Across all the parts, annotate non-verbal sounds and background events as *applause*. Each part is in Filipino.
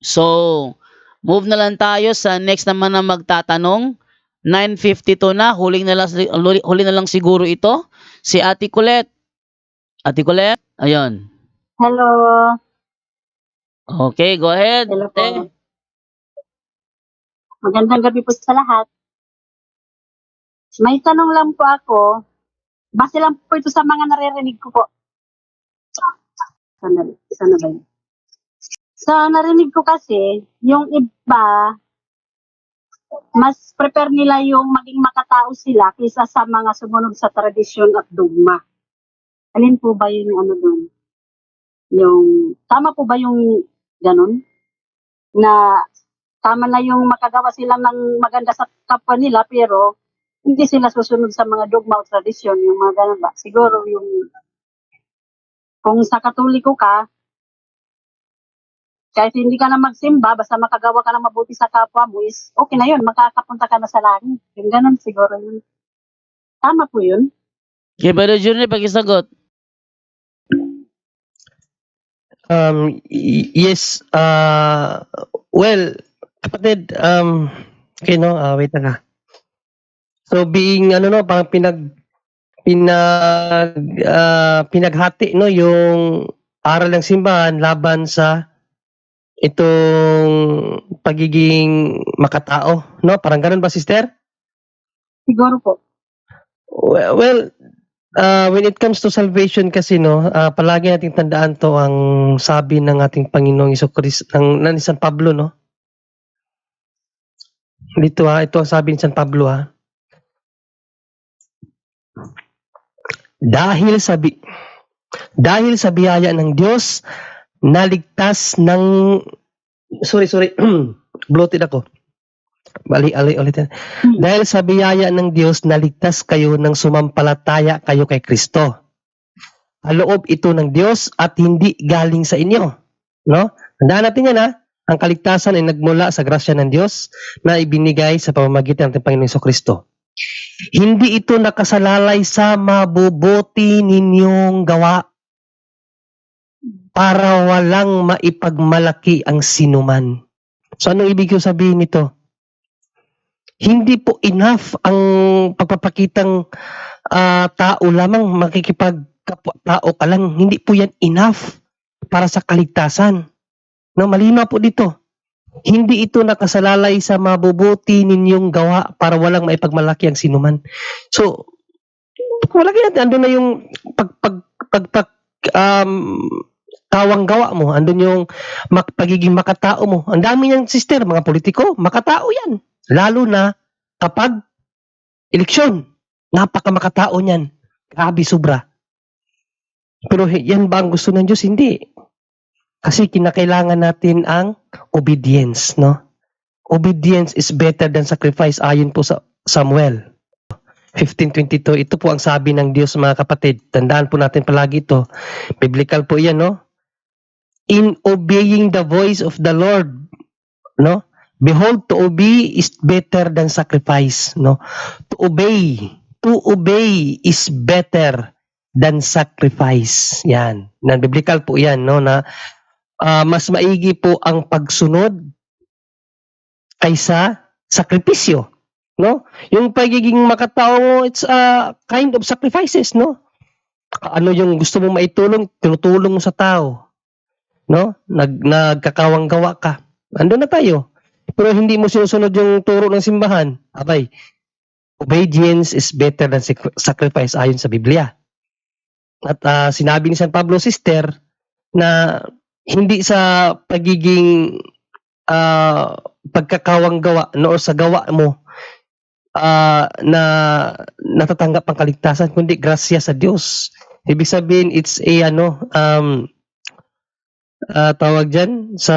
So, move na lang tayo sa next naman na magtatanong. 9.52 na, huling na lang, huli na lang siguro ito. Si Ate Colette. Ate Colette, ayun. Hello. Okay, go ahead. Hello po. Magandang gabi po sa lahat. May tanong lang po ako. Base lang po ito sa mga naririnig ko po. Sandali, isa na ba yun? Sa narinig ko kasi, yung iba, mas prepare nila yung maging makatao sila kaysa sa mga sumunod sa tradisyon at dogma. Alin po ba yung ano doon? Yung, tama po ba yung ganun? Na tama na yung makagawa sila ng maganda sa kapwa nila pero hindi sila susunod sa mga dogma o tradisyon, yung mga ganun ba? Siguro yung kung sa katoliko ka, kahit hindi ka na magsimba, basta makagawa ka ng mabuti sa kapwa mo is okay na yun, makakapunta ka na sa langit. Yung ganun siguro yun. Tama po yun. Okay, Brother Junior, pakisagot. Um, yes, uh, well, kapatid, um, okay, no, ah, wait lang ha. So, being, ano, no, parang pinag, pinag, ah, pinaghati, no, yung aral ng simbahan laban sa itong pagiging makatao, no? Parang ganun ba, sister? Siguro po. Well, well uh, when it comes to salvation kasi no, ah, palagi nating tandaan to ang sabi ng ating Panginoong Iso Kristo ng, ng San Pablo no. Dito ha, ito ang sabi ni San Pablo ha. Dahil sa bi- dahil sa biyaya ng Diyos, naligtas ng sorry sorry *clears throat* bloated ako. Bali, ali, ulitin. Dahil sa biyaya ng Diyos, naligtas kayo ng sumampalataya kayo kay Kristo. Aloob ito ng Diyos at hindi galing sa inyo. No? Tandaan natin yan ha. Ang kaligtasan ay nagmula sa grasya ng Diyos na ibinigay sa pamamagitan ng ating Panginoon Hesus Kristo. Hindi ito nakasalalay sa mabubuti ninyong gawa para walang maipagmalaki ang sinuman. So anong ibig ko sabihin nito? hindi po enough ang pagpapakitang ah, tao lamang makikipag tao ka lang. Hindi po yan enough para sa kaligtasan. No malinaw po dito. Hindi ito nakasalalay sa mabubuti ninyong gawa para walang maipagmalaki ang sinuman. So wala natin andun na yung pag pag pag, pag um, tawang gawa mo andun yung mak, pagiging makatao mo ang dami niyang sister mga politiko makatao yan Lalo na kapag eleksyon. Napaka makatao niyan. Grabe sobra. Pero yan ba ang gusto ng Diyos? Hindi. Kasi kinakailangan natin ang obedience, no? Obedience is better than sacrifice ayon po sa Samuel 15.22. Ito po ang sabi ng Diyos mga kapatid. Tandaan po natin palagi ito. Biblical po yan, no? In obeying the voice of the Lord, no? Behold, to obey is better than sacrifice, no? To obey, to obey is better than sacrifice. Yan. Na biblical po 'yan, no, na ah, mas maigi po ang pagsunod kaysa sakripisyo, no? Yung pagiging makatao it's a kind of sacrifices, no? Ano yung gusto mo maitulong, tinutulong mo sa tao, no? Nag nagkakawang gawa ka. Ando na tayo pero hindi mo sinusunod yung turo ng simbahan, abay, obedience is better than sac- sacrifice ayon sa Biblia. At ah, sinabi ni San Pablo sister na hindi sa pagiging ah, pagkakawang gawa no, or sa gawa mo ah, na natatanggap ang kaligtasan kundi grasya sa Diyos. Ibig sabihin it's a ano um ah, tawag diyan sa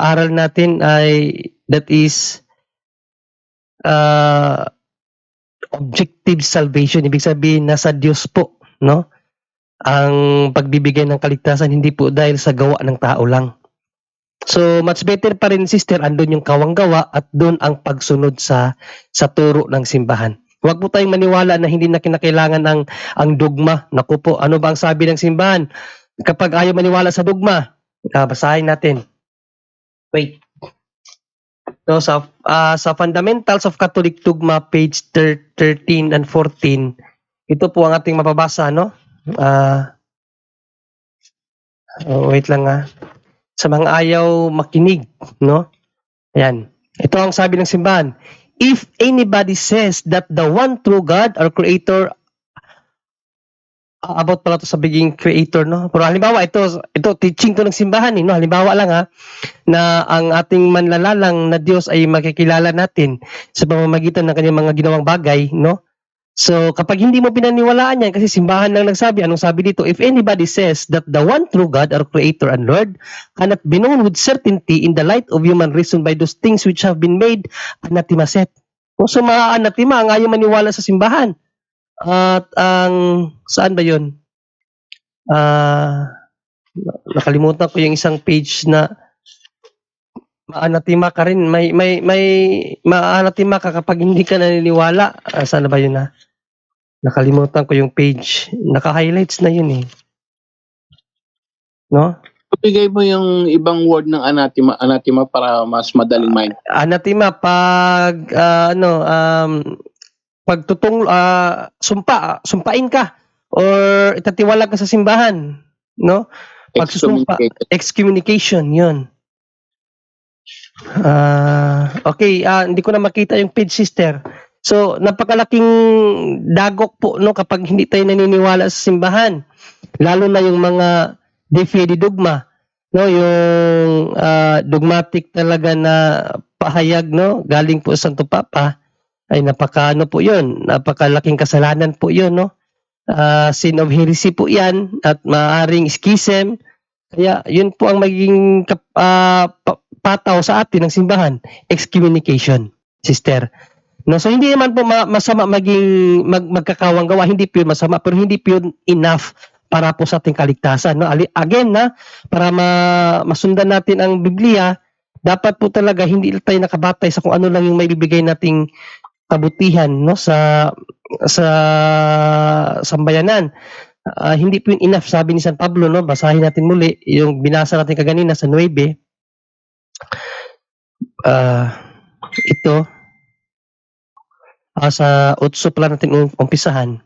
aral natin ay that is uh, objective salvation. Ibig sabihin, nasa Diyos po, no? Ang pagbibigay ng kaligtasan, hindi po dahil sa gawa ng tao lang. So, much better pa rin, sister, andun yung kawang gawa at doon ang pagsunod sa sa turo ng simbahan. Huwag po tayong maniwala na hindi na kinakailangan ang, ang dogma. Naku po, ano ba ang sabi ng simbahan? Kapag ayaw maniwala sa dogma, ah, basahin natin. Wait. No, sa ah, sa Fundamentals of Catholic Dogma page thir- 13 and 14. Ito po ang ating mababasa, no? Ah oh, wait lang ah. Sa mga ayaw makinig, no? Ayan. Ito ang sabi ng simbahan. If anybody says that the one true God or creator Ah, about pala to sa being creator no pero halimbawa ito ito teaching to ng simbahan eh, no halimbawa lang ha na ang ating manlalalang na Diyos ay makikilala natin sa pamamagitan ng kanyang mga ginawang bagay no so kapag hindi mo pinaniwalaan yan kasi simbahan lang nagsabi anong sabi dito if anybody says that the one true God our creator and Lord cannot be known with certainty in the light of human reason by those things which have been made anathema set o so mga anathema ang ayaw maniwala sa simbahan at ang saan ba 'yon? Ah, nakalimutan ko yung isang page na maanatima ka rin. May may may maanatima ka kapag hindi ka naniniwala. Ah, saan na ba 'yun na? Nakalimutan ko yung page. Naka-highlights na 'yun eh. No? Bigay mo yung ibang word ng anathema, anathema para mas madaling main. Anatima pag ah, ano um pagtutong ah, sumpa, sumpain ka or itatiwala ka sa simbahan, no? Pagsusumpa. Excommunicated. excommunication, yun. Ah, okay, ah, hindi ko na makita yung page sister. So, napakalaking dagok po no kapag hindi tayo naniniwala sa simbahan. Lalo na yung mga de fide dogma, no, yung ah, dogmatic talaga na pahayag no, galing po sa Santo Papa ay napaka ano po 'yun, napakalaking kasalanan po 'yun no. Ah, sin of heresy po 'yan at maaring schism kaya yun po ang magiging pa- pataw sa atin ng simbahan, excommunication, sister. No, so hindi naman po ma- masama maging mag, magkakawang gawa, hindi po masama, pero hindi po enough para po sa ating kaligtasan. No? Again, na, para ma- masundan natin ang Biblia, dapat po talaga hindi tayo nakabatay sa kung ano lang yung may bibigay nating kabutihan no sa sa sambayanan. Ah, hindi po yun enough sabi ni San Pablo no basahin natin muli yung binasa natin kaganina sa 9 ah ito ah, sa utso pala natin um- umpisahan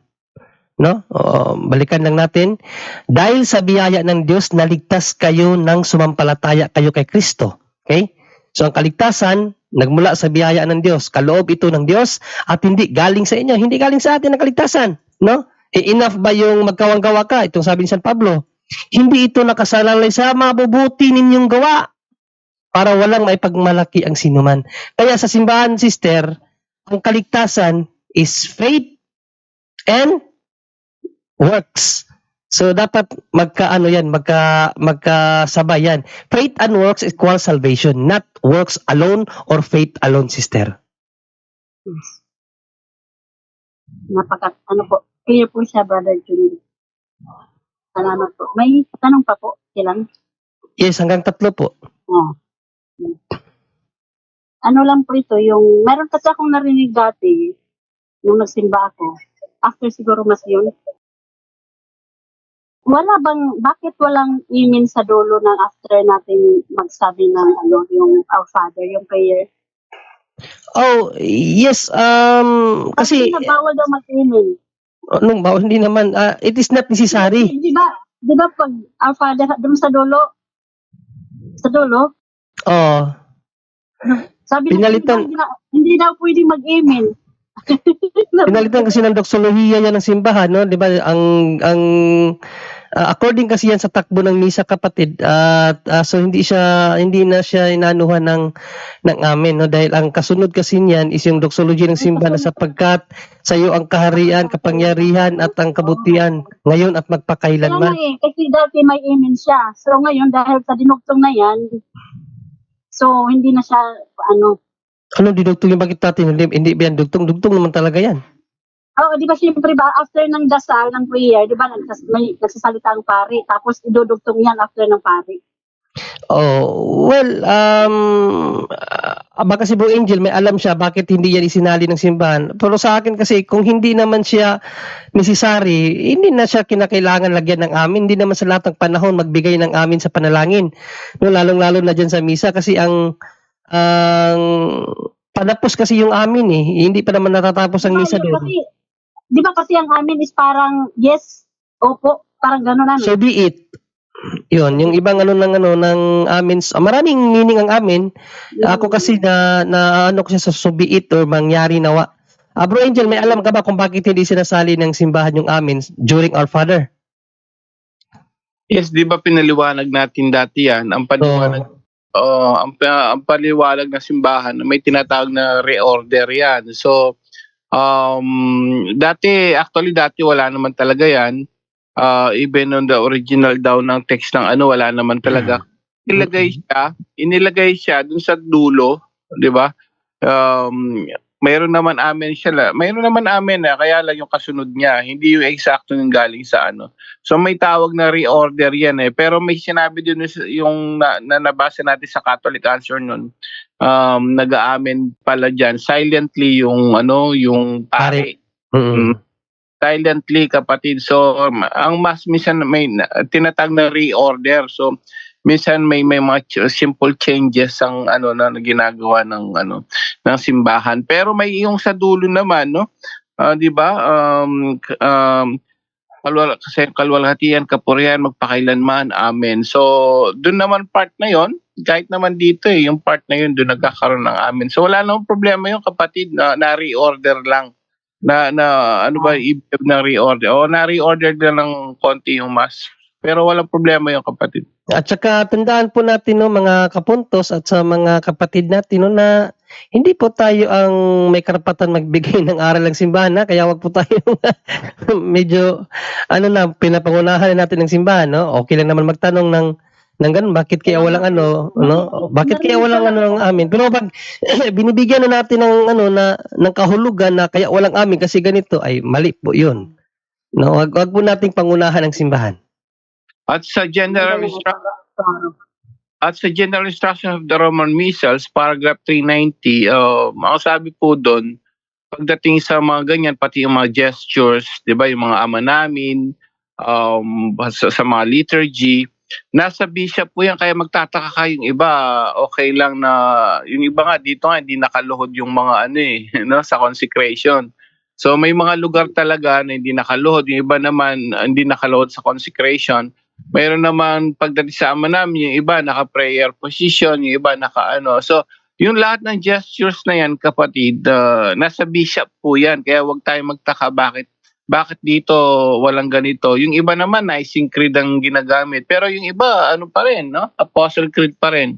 no Oo, balikan lang natin dahil sa biyaya ng Diyos naligtas kayo ng sumampalataya kayo kay Kristo okay so ang kaligtasan nagmula sa biyaya ng Diyos kaloob ito ng Diyos at hindi galing sa inyo hindi galing sa atin ang kaligtasan no E enough ba yung magkawang-gawa ka? Itong sabi ni San Pablo. Hindi ito nakasalalay sa mabubuti ninyong gawa para walang maipagmalaki ang sinuman. Kaya sa simbahan, sister, ang kaligtasan is faith and works. So dapat magkaano yan, magka magkasabay yan. Faith and works equals salvation, not works alone or faith alone, sister. Napaka, ano po, clear po siya, Brother Junior. Salamat po. May tanong pa po, ilang? Yes, hanggang tatlo po. Oh. Ano lang po ito, yung, meron kasi akong narinig dati, nung nagsimba ako, after siguro mas yun, wala bang, bakit walang imin sa dulo ng after natin magsabi ng ano, yung Our Father, yung prayer? Oh, yes, um, Kasi kasi, bawal daw mag-imin. anong ba, hindi naman, ah, it is not necessary. Di ba, di ba pag Our Father, dun sa dulo, sa dulo, Oh, sabi Pinalitan- na, hindi, daw pwede mag-imin. *laughs* pinalitan kasi ng doksolohiya yan ng simbahan, no? 'Di ba? Ang ang ah, according kasi yan sa takbo ng misa kapatid at ah, so hindi siya hindi na siya inanuhan ng ng amin no dahil ang kasunod kasi niyan is yung doxology ng simbahan na sapagkat sa iyo ang kaharian, kapangyarihan at ang kabutihan ngayon at magpakailanman. eh, kasi dati may imin siya. So ngayon, dahil sa dinugtong na yan, so hindi na siya, ano, Ano didugtong yung bakit natin hindi, hindi ba yan dugtong? Dugtong naman talaga yan. oh, di ba siyempre ba, after ng dasal, ng prayer, di ba, nagsas, may, nagsasalita ang pari, tapos idudugtong yan after ng pari. Oh, well, um, ah, baka si Bro Angel may alam siya bakit hindi yan isinali ng simbahan. Pero sa akin kasi kung hindi naman siya necessary, hindi na siya kinakailangan lagyan ng amin. Hindi naman sa lahat ng panahon magbigay ng amin sa panalangin. No, lalong-lalo na dyan sa misa kasi ang ang panapos kasi yung amin eh. Hindi pa naman natatapos ang misa doon. Di ba kasi ang amin is parang yes, opo, parang gano'n namin. So be it. Yun, yung ibang ano ng ano ng amin, ah, maraming meaning ang amin. Ako kasi na, na ano ko siya sa subiit or mangyari nawa. Ah, Bro Angel, may alam ka ba kung bakit hindi sinasali ng simbahan yung amin during Our Father? Yes, di ba pinaliwanag natin dati yan? Ang paliwanag, oh, ang, pa- ang paliwanag ng simbahan, may tinatawag na reorder yan. So, um, dati, actually dati wala naman talaga yan. Uh, even on the original daw ng text ng ano, wala naman talaga. Inilagay siya, inilagay siya dun sa dulo, di ba? Um, mayroon naman amin siya, la- mayroon naman amin na kaya lang yung kasunod niya, hindi yung eksakto yung galing sa ano. So may tawag na reorder yan eh. Pero may sinabi din yung na, na nabasa natin sa Catholic Answer nun. Um, nag-aamin pala dyan. Silently yung ano, yung pare. Mm. Silently kapatid. So ang mas minsan may na- tinatag na reorder. So minsan may may mga simple changes ang ano na ginagawa ng ano ng simbahan. Pero may yung sa dulo naman no. Ah, 'di ba? Um, um kalwal kasi kalwalhatian kapurihan magpakailanman. Amen. So doon naman part na 'yon, kahit naman dito eh, yung part na 'yon doon nagkakaroon ng amen. So wala namang problema yung kapatid na, na reorder lang na na ano ba ibig ng reorder? O na reorder lang ng konti yung mass. Pero walang problema yung kapatid. At saka tandaan po natin no mga kapuntos at sa mga kapatid natin no na hindi po tayo ang may karapatan magbigay *laughs* ng aral ng simbahan ha? kaya wag po tayo *laughs* medyo ano na pinapangunahan natin ng simbahan no okay lang naman magtanong ng ng ganun bakit kaya walang ano no? Bakit kaya walang ano ng amin? Pero pag *clears throat* binibigyan na natin ng ano na ng kahulugan na kaya walang amin kasi ganito ay mali po yun. No wag, wag po nating pangunahan ng simbahan. At sa general instru- at sa general instruction of the Roman Missals, paragraph 390, uh, ang sabi po doon, pagdating sa mga ganyan, pati yung mga gestures, di ba, yung mga ama namin, um, sa, sa mga liturgy, nasa bishop po yan, kaya magtataka ka yung iba, okay lang na, yung iba nga, dito nga, hindi nakaluhod yung mga ano eh, *laughs* no, sa consecration. So may mga lugar talaga na hindi nakaluhod, yung iba naman uh, hindi nakaluhod sa consecration. Mayroon naman pagdating sa ama namin, yung iba naka-prayer position, yung iba naka-ano. So, yung lahat ng gestures na yan, kapatid, uh, nasa bishop po yan. Kaya wag tayo magtaka bakit bakit dito walang ganito. Yung iba naman, Nicene Creed ang ginagamit. Pero yung iba, ano pa rin, no? Apostle Creed pa rin.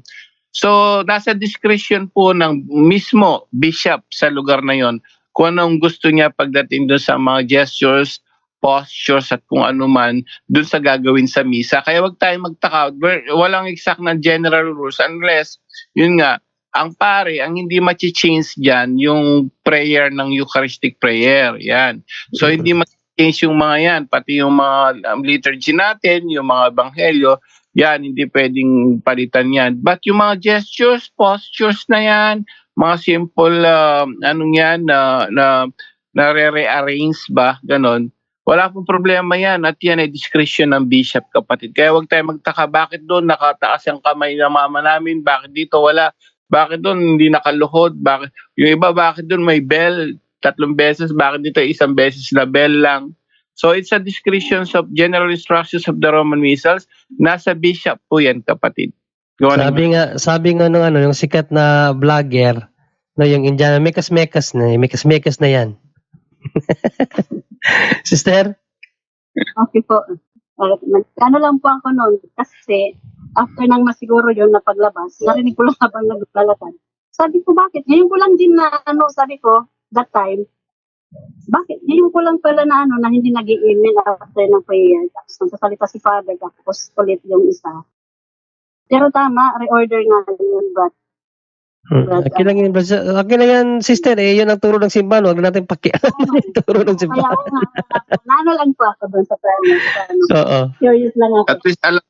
So, nasa discretion po ng mismo bishop sa lugar na yon kung anong gusto niya pagdating doon sa mga gestures, postures at kung ano man doon sa gagawin sa misa. Kaya wag tayong magtaka. Walang exact na general rules unless, yun nga, ang pare, ang hindi machi-change dyan, yung prayer ng Eucharistic prayer. Yan. So, hindi ma-change yung mga yan. Pati yung mga um, liturgy natin, yung mga ebanghelyo, yan, hindi pwedeng palitan yan. But yung mga gestures, postures na yan, mga simple, um, anong yan, na, na, na re-rearrange ba, ganon, wala pong problema yan at yan ay discretion ng bishop kapatid. Kaya wag tayo magtaka bakit doon nakataas ang kamay ng mama namin, bakit dito wala, bakit doon hindi nakaluhod, bakit yung iba bakit doon may bell tatlong beses, bakit dito isang beses na bell lang. So it's a discretion of general instructions of the Roman Missals. Nasa bishop po yan kapatid. Go on, Sabi nga, sabi nga nung ano, yung sikat na vlogger, no, yung Indiana, mekas-mekas na, mekas-mekas na yan. *laughs* Sister? Okay po. Uh, ano lang po ako noon kasi after nang masiguro yun na paglabas, narinig ko lang habang naglalakad. Sabi ko, bakit? Ngayon ko lang din na, ano, sabi ko, that time, bakit? Ngayon ko lang pala na, ano, na hindi nag email after ng prayer. Tapos nagsasalita si Father, tapos ulit yung isa. Pero tama, reorder nga yun, but Hmm. Okay lang yun, brother. okay lang yan, sister, eh, yun ang turo ng simbahan, huwag natin pakialam *laughs* yung turo ng kaya simbahan. ako nga, nano lang po ako doon sa prayer. Ano, *laughs* Oo. curious lang ako. At least alam